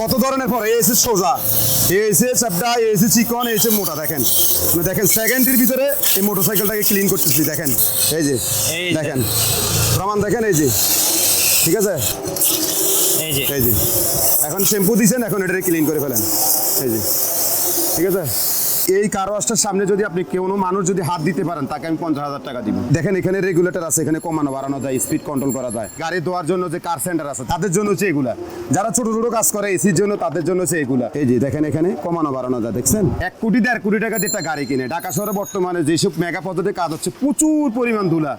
কত ধরনের পরে এসে সোজা। এসে চাপটা এসে চিকন এসে মোটা দেখেন। মানে দেখেন সেকেন্ডের ভিতরে এই মোটর সাইকেলটাকে ক্লিন করতেছি দেখেন। এই যে এই যে। দেখেন। প্রমাণ দেখেন এই যে। ঠিক আছে? এই যে। এই যে। এখন শ্যাম্পু দিয়েছেন এখন এটাকে ক্লিন করে ফেলেন। এই যে। ঠিক আছে? এই কার ওয়াশটার সামনে যদি আপনি কোনো মানুষ যদি হাত দিতে পারেন, তাকে আমি পঞ্চাশ হাজার টাকা দিব। দেখেন, এখানে রেগুলেটর আছে, এখানে কমানো, বাড়ানো যায় স্পিড কন্ট্রোল করা যায়। গাড়ি ধোয়ার জন্য যে কার সেন্টার আছে, তাদের জন্য হচ্ছে এগুলা। যারা ছোট ছোট কাজ করে এসির জন্য তাদের জন্য হচ্ছে এগুলা। এই যে দেখেন, এখানে কমানো, বাড়ানো যায়, দেখছেন? এক কোটি, দেড় কোটি টাকা দিয়ে একটা গাড়ি কিনে। ঢাকা শহরে বর্তমানে যেসব মেগা পদ্ধতির কাজ হচ্ছে, প্রচুর পরিমাণ ধুলা।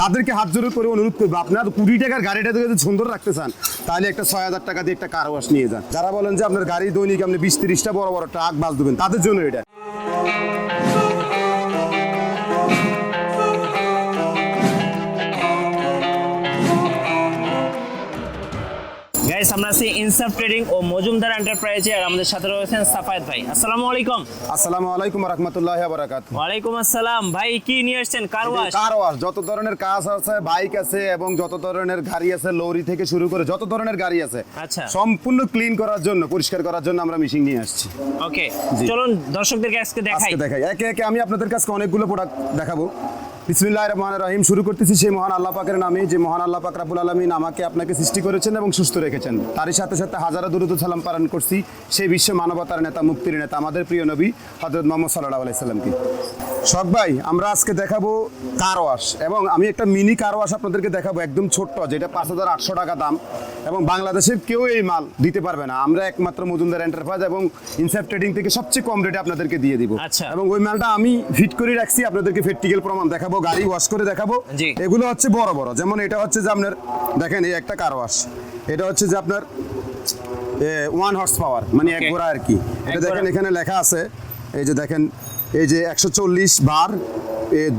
তাদেরকে হাত জোরে করে অনুরোধ করব, আপনার কুড়ি টাকার গাড়িটা যদি সুন্দর রাখতে চান, তাহলে একটা ছয় হাজার টাকা দিয়ে একটা কার ওয়াশ নিয়ে যান। যারা বলেন যে আপনার গাড়ি দৈনিক আপনি বিশ, তিরিশটা বড় বড় ট্রাক বাস দেবেন, তাদের জন্য এটা। গাইস আমরা আছি ইনসাফ ট্রেডিং ও মজুমদার এন্টারপ্রাইজে আর আমাদের সাথে রয়েছেন সাফায়েত ভাই। আসসালামু আলাইকুম। আসসালামু আলাইকুম রহমতুল্লাহ বারাকাত ওয়ালাইকুম আসসালাম। ভাই কি নিয়ে আসছেন কার ওয়াশ কার ওয়াশ যত ধরনের কাজ আছে বাইক আছে এবং যত ধরনের গাড়ি আছে লরি থেকে শুরু করে যত ধরনের গাড়ি আছে আচ্ছা। সম্পূর্ণ ক্লিন করার জন্য পরিষ্কার করার জন্য আমরা মেশিন নিয়ে আসছি। ওকে চলুন দর্শকদেরকে আজকে দেখাই আজকে দেখাই। একে একে আমি আপনাদের কাছে অনেকগুলো প্রোডাক্ট দেখাবো। বিসমিল্লাহ রহমান রহিম শুরু করতেছি সেই মহান আল্লাহ পাকের নামে যে মহান আল্লাহ পাক রাবুল আলমিন আমাকে আপনাকে সৃষ্টি করেছেন এবং সুস্থ রেখেছেন। তারই সাথে সাথে হাজারো দুরুদ সালাম পালন করছি সেই বিশ্ব মানবতার নেতা মুক্তির নেতা আমাদের প্রিয় নবী হজরত মোহাম্মদ সাল্লাহ আলাইসাল্লামকে শখ ভাই আমরা আজকে দেখাবো কার ওয়াশ এবং আমি একটা মিনি কার ওয়াশ আপনাদেরকে দেখাবো একদম ছোট্ট যেটা পাঁচ হাজার আটশো টাকা দাম এবং বাংলাদেশের কেউ এই মাল দিতে পারবে না। আমরা একমাত্র মজুমদার এন্টারপ্রাইজ এবং ইনসেপ ট্রেডিং থেকে সবচেয়ে কম রেটে আপনাদেরকে দিয়ে দিব। আচ্ছা। এবং ওই মালটা আমি ফিট করে রাখছি আপনাদেরকে প্র্যাকটিক্যাল প্রমাণ দেখাবো। গাড়ি ওয়াশ করে দেখাবো। এগুলো হচ্ছে বড় বড়। যেমন এটা হচ্ছে যে আপনার দেখেন এই একটা কার ওয়াশ এটা হচ্ছে যে আপনার ওয়ান হর্স পাওয়ার মানে এক. গোড়া আর কি। এটা দেখেন এখানে লেখা আছে এই যে দেখেন এই যে একশো চল্লিশ বার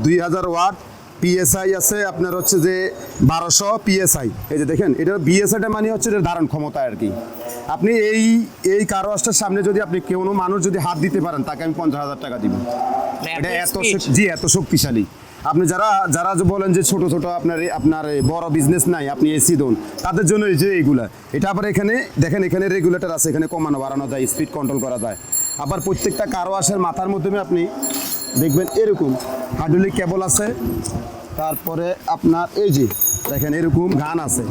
দুই হাজার ওয়াট পিএসআই আছে আপনার হচ্ছে যে বারোশো পিএসআই এই যে দেখেন এটা বিএসআইটা মানে হচ্ছে যে ধারণ ক্ষমতা আর কি। আপনি এই এই কার ওয়াশটার সামনে যদি আপনি কোনো মানুষ যদি হাত দিতে পারেন তাকে আমি পঞ্চাশ হাজার টাকা দিব। এটা এত। জি এত শক্তিশালী। আপনি যারা যারা যে বলেন যে ছোট ছোট আপনার আপনার বড় বিজনেস নাই, আপনি এসি দোন, তাদের জন্য এই যে এইগুলা, এটা আবার এখানে, দেখেন এখানে রেগুলেটর আছে, এখানে কমানো, বাড়ানো যায় স্পিড কন্ট্রোল করা যায়। আবার প্রত্যেকটা কারওয়াশের মাথার মাধ্যমে আপনি দেখবেন এরকম হাইড্রোলিক কেবল আছে, তারপরে আপনার এই যে, দেখেন এরকম গান আছে,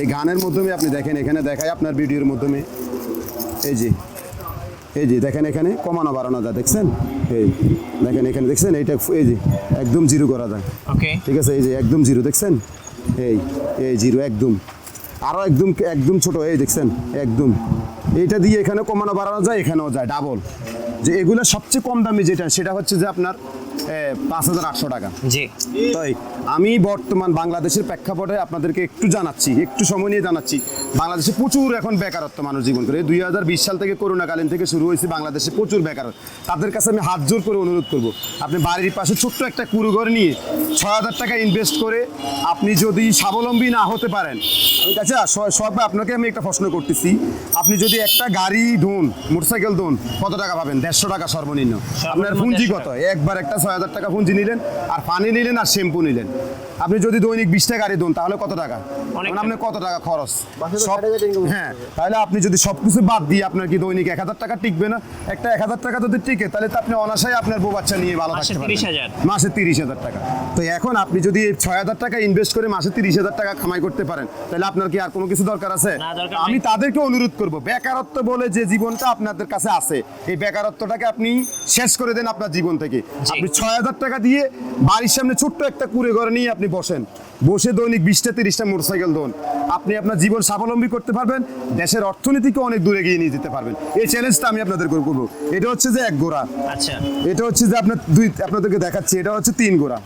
এই গানের মাধ্যমে আপনি দেখেন, এখানে দেখায় আপনার ভিডিওর মাধ্যমে এই যে। এই যে দেখেন এখানে কমানো বাড়ানো যায় দেখছেন? এই দেখেন এখানে দেখছেন? এইটা এই যে একদম জিরো করা যায়। ওকে। ঠিক আছে? এই যে একদম জিরো দেখছেন? এই এই জিরো একদম। আরও একদম একদম ছোট এই দেখছেন? একদম। এইটা দিয়ে এখানে কমানো বাড়ানো যায় এখানেও যায় ডাবল যে এগুলো সবচেয়ে কম দামি যেটা সেটা হচ্ছে যে আপনার পাঁচ হাজার আটশো টাকা। জি। তাই আমি বর্তমান বাংলাদেশের প্রেক্ষাপটে আপনাদেরকে একটু জানাচ্ছি একটু সময় নিয়ে জানাচ্ছি। বাংলাদেশে প্রচুর এখন বেকারত্ব মানুষ জীবন করে। দুই হাজার বিশ সাল থেকে করোনাকালীন থেকে শুরু হয়েছে বাংলাদেশে প্রচুর বেকারত্ব। তাদের কাছে আমি হাত জোর করে অনুরোধ করব আপনি বাড়ির পাশে ছোট্ট একটা কুড়ু ঘর নিয়ে ছয় হাজার টাকা ইনভেস্ট করে আপনি যদি স্বাবলম্বী না হতে পারেন আমি আচ্ছা সব আপনাকে আমি একটা প্রশ্ন করতেছি আপনি যদি একটা গাড়ি ধুন মোটরসাইকেল ধুন কত টাকা পাবেন? দেড়শো টাকা সর্বনিম্ন। আপনার পুঁজি 150 কত? একবার একটা ছয় হাজার টাকা পুঁজি নিলেন আর পানি নিলেন আর শ্যাম্পু নিলেন। আপনি যদি দৈনিক বিশটা গাড়ি দেন তাহলে কত টাকা? মানে আপনার কত টাকা খরচ? সব টাকা হ্যাঁ তাহলে আপনি যদি সব কিছু বাদ দিয়ে আপনার কি দৈনিক এক হাজার টাকা টিকবে না? একটা এক হাজার টাকা যদি টিকে তাহলে তো আপনি অনাশায় আপনার বউ বাচ্চা নিয়ে ভালো মাসে থাকতে 30,000 পারবেন মাসে তিরিশ হাজার টাকা। তো এখন আপনি যদি এই ছয় হাজার টাকা ইনভেস্ট করে মাসে তিরিশ হাজার টাকা কামাই করতে পারেন তাহলে আপনার কি আর কোনো কিছু দরকার আছে? আমি তাদেরকে অনুরোধ করব বেকারত্ব বলে যে জীবনটা আপনাদের কাছে আছে এই বেকারত্বটাকে আপনি শেষ করে দেন আপনার জীবন থেকে। আপনি ছয় হাজার টাকা দিয়ে বাড়ির সামনে ছোট্ট একটা কুড়ে ঘরে নিয়ে আপনি বসেন। বসে দৈনিক বিশটা তিরিশটা মোটরসাইকেল দোন। আপনি আপনার জীবন স্বাবলম্বী করতে পারবেন দেশের অর্থনীতিকে অনেক দূরে এগিয়ে নিয়ে যেতে পারবেন। এই চ্যালেঞ্জটা আমি আপনাদের করব। এটা হচ্ছে যে এক গোড়া। আচ্ছা। এটা হচ্ছে যে আপনার দুই আপনাদেরকে দেখাচ্ছি এটা হচ্ছে তিন গোড়া।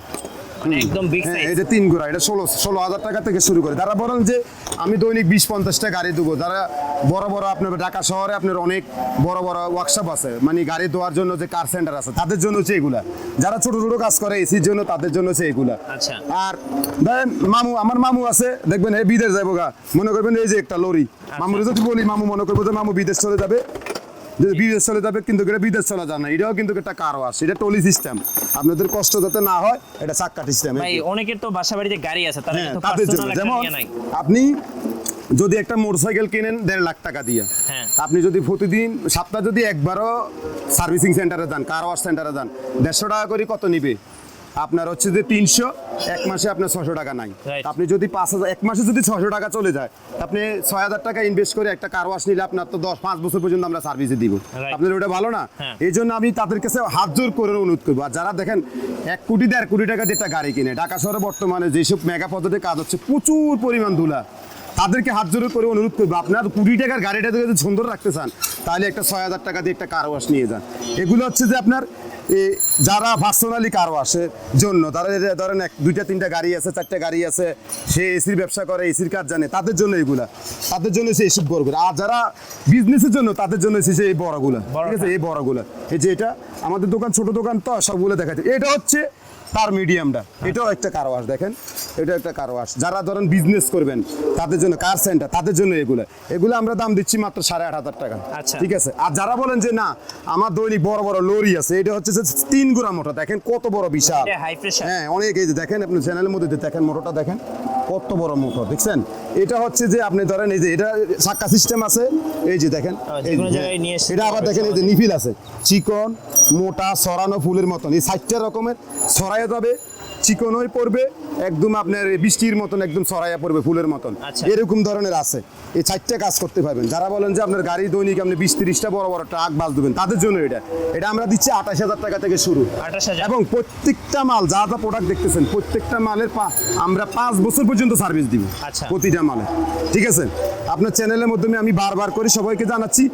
একদম বিগ হ্যাঁ সাইজ এটা তিন গোড়া এটা ষোলো ষোলো হাজার টাকা থেকে শুরু করে। তারা বলেন যে আমি দৈনিক বিশ পঞ্চাশটা গাড়ি দেবো যারা বড় বড় আপনার ঢাকা শহরে আপনার অনেক বড় বড় ওয়ার্কশপ আছে মানে গাড়ি ধোয়ার জন্য যে কার সেন্টার আছে তাদের জন্য হচ্ছে এগুলা। যারা ছোট ছোট কাজ করে এসির জন্য তাদের জন্য হচ্ছে এগুলা। আচ্ছা। আর মামু আমার মামু আছে দেখবেন হে বিদেশ যাব গা। মনে করবেন এই যে একটা লরি। মামুর যদি বলি মামু মনে করব যে মামু বিদেশ চলে যাবে। বিদেশ চলে যাবে কিন্তু বিদেশ চলে যায় না। এটাও কিন্তু একটা কার ওয়াশ এটা টলি সিস্টেম আপনাদের কষ্ট যাতে না হয় এটা চাক্কা সিস্টেম ভাই অনেকের তো বাসা বাড়িতে গাড়ি আছে তারা হ্যাঁ জন্য। পার্সোনাল যেমন আপনি যদি একটা মোটরসাইকেল কিনেন দেড় লাখ টাকা দিয়ে হ্যাঁ। আপনি যদি প্রতিদিন সপ্তাহে যদি একবারও সার্ভিসিং সেন্টারে যান কার ওয়াশ সেন্টারে যান দেড়শো টাকা করে কত নিবে? আপনার হচ্ছে যে তিনশো এক মাসে আপনার ছশো টাকা নাই। আপনি যদি পাঁচ হাজার এক মাসে যদি ছশো টাকা চলে যায় আপনি ছয় হাজার টাকা ইনভেস্ট করে একটা কার ওয়াশ নিলে আপনার তো দশ পাঁচ বছর পর্যন্ত আমরা সার্ভিসে দিব. আপনার ওটা ভালো না? হ্যাঁ। এই জন্য আমি তাদের কাছে হাত জোর করে অনুরোধ করব। আর যারা দেখেন এক কোটি দেড় কোটি টাকা দিয়ে একটা গাড়ি কিনে ঢাকা শহরে বর্তমানে যেসব মেগা পদ্ধতির কাজ হচ্ছে প্রচুর পরিমাণ ধুলা। তাদেরকে হাত জোর করে অনুরোধ করব আপনার কুড়ি টাকার গাড়িটা যদি সুন্দর রাখতে চান তাহলে একটা ছয় হাজার টাকা দিয়ে একটা কার ওয়াশ নিয়ে যান। এগুলো হচ্ছে যে আপনার যারা পার্সোনালি কার আসে জন্য তারা ধরেন এক দুইটা তিনটা গাড়ি আছে চারটা গাড়ি আছে সে এসির ব্যবসা করে এসির কাজ জানে তাদের জন্য এগুলা। তাদের জন্য সে এসব বড় আর যারা বিজনেসের জন্য তাদের জন্য এসেছে এই বড়গুলা। ঠিক আছে? এই বড়গুলা। এই যে এটা আমাদের দোকান ছোট দোকান তো সবগুলো দেখাচ্ছে। এটা হচ্ছে তার মিডিয়ামটা এটাও একটা কার ওয়াশ দেখেন? এটা একটা কার ওয়াশ যারা ধরেন বিজনেস করবেন তাদের জন্য কার সেন্টার তাদের জন্য এগুলো। এগুলো আমরা দাম দিচ্ছি মাত্র সাড়ে আট হাজার টাকা। আচ্ছা। ঠিক আছে? আর যারা বলেন যে না আমার দৈনিক বড় বড় লরি আছে এটা হচ্ছে যে তিন গুড়া মোটা। দেখেন কত বড় বিশাল? হ্যাঁ অনেক এই যে দেখেন আপনি চ্যানেলের মধ্যে দেখেন মোটরটা দেখেন। কত বড় মোটর দেখছেন? এটা হচ্ছে যে আপনি ধরেন এই যে এটা চাক্কা সিস্টেম আছে। এই যে দেখেন এসে এটা আবার দেখেন এই যে নিফিল আছে। চিকন মোটা সরানো ফুলের মতন। এই ষাটটা রকমের সরায় যাবে চিকনই পড়বে। একদম আপনার বৃষ্টির মতন একদম ছড়াইয়া পড়বে ফুলের মতন। আচ্ছা। এরকম ধরনের আছে। এই চারটে কাজ করতে পারবেন। যারা বলেন যে আপনার গাড়ি দৈনিক আপনি বিশ তিরিশটা বড় বড় ট্রাক বাস দেবেন তাদের জন্য এটা। এটা আমরা দিচ্ছি আঠাশ হাজার টাকা থেকে শুরু। এবং প্রত্যেকটা মাল যা যা প্রোডাক্ট দেখতেছেন প্রত্যেকটা মালের আমরা পাঁচ বছর পর্যন্ত সার্ভিস দিব আচ্ছা। প্রতিটা মালে। ঠিক আছে? আপনার চ্যানেলের মাধ্যমে আমি বারবার করে সবাইকে জানাচ্ছি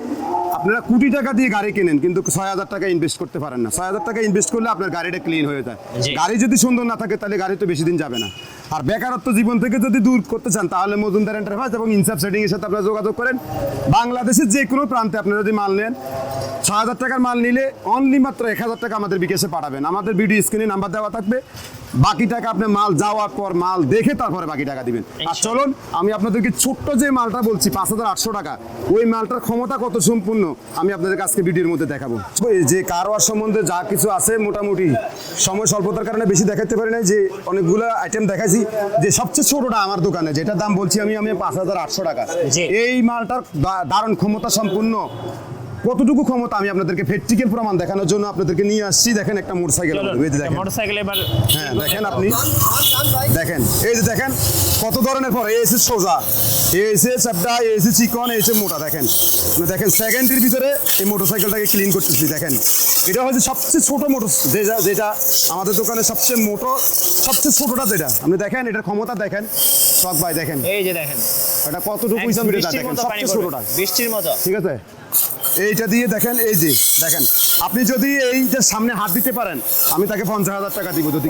আপনারা কোটি টাকা দিয়ে গাড়ি কেনেন কিন্তু ছয় হাজার টাকা ইনভেস্ট করতে পারেন না। ছয় হাজার টাকা ইনভেস্ট করলে আপনার গাড়িটা ক্লিন হয়ে যায়। গাড়ি যদি সুন্দর না থাকে তাহলে গাড়ি তো বেশি দিন যাবে না। আর বেকারত্ব জীবন থেকে যদি দূর করতে চান তাহলে মজুমদার এন্টারপ্রাইজ এবং ইনসাফ সেটিং এর সাথে আপনারা যোগাযোগ করেন। বাংলাদেশের যে কোনো প্রান্তে আপনারা যদি মাল নেন ছ হাজার টাকার মাল নিলে অনলি মাত্র এক হাজার টাকা আমাদের বিকাশে পাঠাবেন। আমাদের ভিডিও স্ক্রিনে নাম্বার দেওয়া থাকবে। বাকি টাকা আপনি মাল যাওয়ার পর মাল দেখে তারপরে বাকি টাকা দিবেন। আর চলুন আমি আপনাদেরকে ছোট্ট যে মালটা বলছি পাঁচ হাজার আটশো টাকা ওই মালটার ক্ষমতা কত সম্পূর্ণ আমি আপনাদেরকে আজকে ভিডিওর মধ্যে দেখাবো। এই যে কারোয়ার সম্বন্ধে যা কিছু আছে মোটামুটি সময় স্বল্পতার কারণে বেশি দেখাতে পারি না যে অনেকগুলো আইটেম দেখাইছি। যে সবচেয়ে ছোটটা আমার দোকানে যেটা দাম বলছি আমি আমি পাঁচ হাজার আটশো টাকা। এই মালটার দারুণ ক্ষমতা সম্পূর্ণ কতটুকু ক্ষমতা আমি আপনাদেরকে প্র্যাকটিক্যাল প্রমাণ দেখানোর জন্য আপনাদেরকে নিয়ে আসছি। দেখেন একটা মোটরসাইকেল দেখেন। মোটরসাইকেল এবার হ্যাঁ দেখেন আপনি। দেখেন এই যে দেখেন কত ধরনের পর এসে সোজা এসে চাপটা এসে চিকন এসে মোটা দেখেন। মানে দেখেন সেকেন্ডের ভিতরে এই মোটরসাইকেলটাকে ক্লিন করতেছি দেখেন। এটা হচ্ছে সবচেয়ে ছোট মোটর যেটা যেটা আমাদের দোকানে সবচেয়ে মোটো সবচেয়ে ছোটটা যেটা। আপনি দেখেন এটার ক্ষমতা দেখেন। শখ ভাই দেখেন। এই যে দেখেন। এটা কতটুকু হিসাবে দেখেন সবচেয়ে ছোটটা। বৃষ্টির মতো। ঠিক আছে? এইটা দিয়ে দেখেন এই যে দেখেন। আপনি যদি এই যে সামনে হাত দিতে পারেন আমি তাকে পঞ্চাশ হাজার টাকা দিব যদি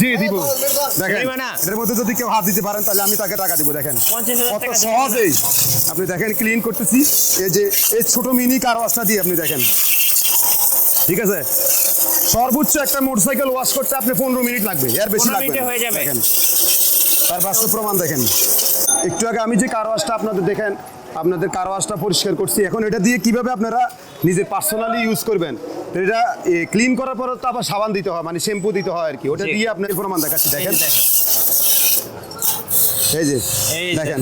জি দিব। দেখেন? এর মধ্যে যদি কেউ হাত দিতে পারেন তাহলে আমি তাকে টাকা দিব দেখেন। কত সহজেই। আপনি দেখেন ক্লিন করতেছি। এই যে এই ছোট মিনি কার ওয়াশটা দিয়ে আপনি দেখেন। ঠিক আছে? সর্বোচ্চ একটা মোটরসাইকেল ওয়াশ করতে আপনি পনেরো মিনিট লাগবে এর বেশি লাগবে। দেখেন। তার বাস্তব প্রমাণ দেখেন। একটু আগে আমি যে কার ওয়াশটা আপনাদের দেখেন আপনাদের কারওয়াশটা পরিষ্কার করছি। এখন এটা দিয়ে কীভাবে আপনারা নিজের পার্সোনালি ইউজ করবেন? তো এটা ক্লিন করার পরে তো আবার সাবান দিতে হয় মানে শ্যাম্পু দিতে হয় আর কি। ওটা দিয়ে আপনার প্রমাণ দেখাচ্ছি দেখেন। এই যে দেখেন।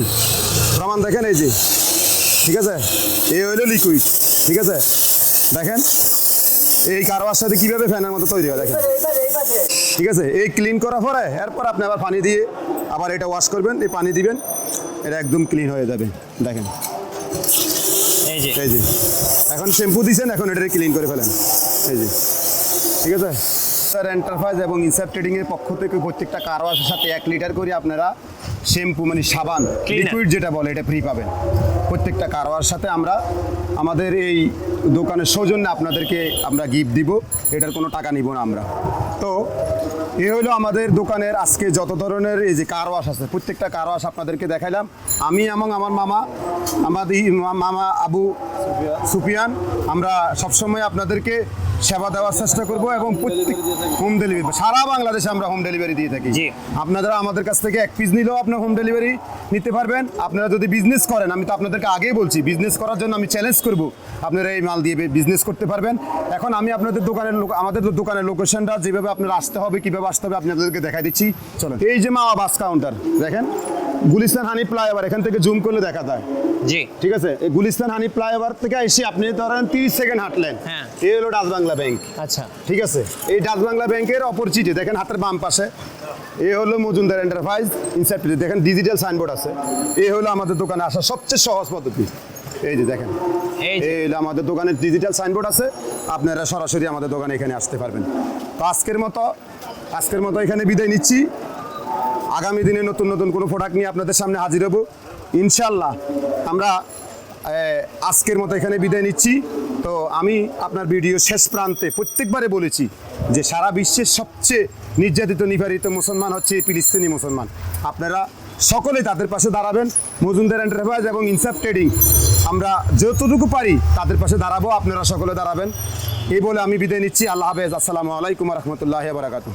প্রমাণ দেখেন এই যে। ঠিক আছে? এই হইল লিকুইড ঠিক আছে? দেখেন? এই কারবার সাথে কীভাবে ফ্যানের মতো তৈরি হয় দেখেন। ঠিক আছে? এই ক্লিন করার পরে এরপর আপনি আবার পানি দিয়ে আবার এটা ওয়াশ করবেন এই পানি দিবেন এটা একদম ক্লিন হয়ে যাবে। দেখেন। এই যে। এই যে। এখন শ্যাম্পু দিয়েছেন এখন এটা ক্লিন করে ফেলেন। এই যে। ঠিক আছে? স্যার এন্টারপ্রাইজ এবং ইনসাপ ট্রেডিং এর পক্ষ থেকে প্রত্যেকটা কার ওয়াশের সাথে এক লিটার করে আপনারা শ্যাম্পু মানে সাবান। লিকুইড যেটা বলে এটা ফ্রি পাবেন। প্রত্যেকটা কার ওয়াশের সাথে আমরা আমাদের এই দোকানের সৌজন্যে আপনাদেরকে আমরা গিফট দিব। এটার কোনো টাকা নিব না আমরা। তো এ হলো আমাদের দোকানের আজকে যত ধরনের এই যে কার ওয়াশ আছে, প্রত্যেকটা কার ওয়াশ আপনাদেরকে দেখাইলাম। আমি এবং আমার মামা আমাদের মামা, আবু সুফিয়ান আমরা সবসময় আপনাদেরকে সেবা দেওয়ার চেষ্টা করব এবং প্রত্যেক হোম ডেলিভারি সারা বাংলাদেশে আমরা হোম ডেলিভারি দিয়ে থাকি। জি। আপনারা আমাদের কাছ থেকে এক পিস নিলেও আপনার হোম ডেলিভারি নিতে পারবেন। আপনারা যদি বিজনেস করেন আমি তো আপনাদেরকে আগেই বলছি বিজনেস করার জন্য আমি চ্যালেঞ্জ করব। আপনারা এই মাল দিয়ে বিজনেস করতে পারবেন। এখন আমি আপনাদের দোকানের লোক আমাদের দোকানের লোকেশনটা যেভাবে আপনারা আসতে হবে কীভাবে আসতে হবে আপনাদেরকে দেখাই দিচ্ছি। চলো এই যে মামা বাস কাউন্টার দেখেন। গুলিস্তান হানি ফ্লাইওভার এখান থেকে জুম করলে দেখা যায়। জি। ঠিক আছে? এই গুলিস্তান হানি ফ্লাইওভার থেকে এসে আপনি ধরেন তিরিশ সেকেন্ড হাঁটলেন। হ্যাঁ। এই হলো ডাচ বাংলা ব্যাংক আচ্ছা। ঠিক আছে? এই ডাচ বাংলা ব্যাংকের অপরিচিতি দেখেন হাতের বাম পাশে। এ হলো মজুমদার এন্টারপ্রাইজ ইনসেপ্টিভ দেখেন ডিজিটাল সাইনবোর্ড আছে। এই হলো আমাদের দোকানে আসার সবচেয়ে সহজ পদ্ধতি। এই যে দেখেন। এই যে। এই হলো আমাদের দোকানের ডিজিটাল সাইনবোর্ড আছে। আপনারা সরাসরি আমাদের দোকানে এখানে আসতে পারবেন। তো আজকের মতো আজকের মতো এখানে বিদায় নিচ্ছি। আগামী দিনে নতুন নতুন কোনো প্রোডাক্ট নিয়ে আপনাদের সামনে হাজির হব। ইনশাল্লাহ আমরা আজকের মতো এখানে বিদায় নিচ্ছি। তো আমি আপনার ভিডিও শেষ প্রান্তে প্রত্যেকবারে বলেছি যে সারা বিশ্বের সবচেয়ে নির্যাতিত নিবারিত মুসলমান হচ্ছে ফিলিস্তিনি মুসলমান। আপনারা সকলে তাদের পাশে দাঁড়াবেন। মজুমদার এন্টারপ্রাইজ এবং ইনসাফ ট্রেডিং আমরা যতটুকু পারি তাদের পাশে দাঁড়াবো। আপনারা সকলে দাঁড়াবেন। এই বলে আমি বিদায় নিচ্ছি। আল্লাহ হাফেজ। আসসালামু আলাইকুম রহমতুল্লাহ বারাকাতু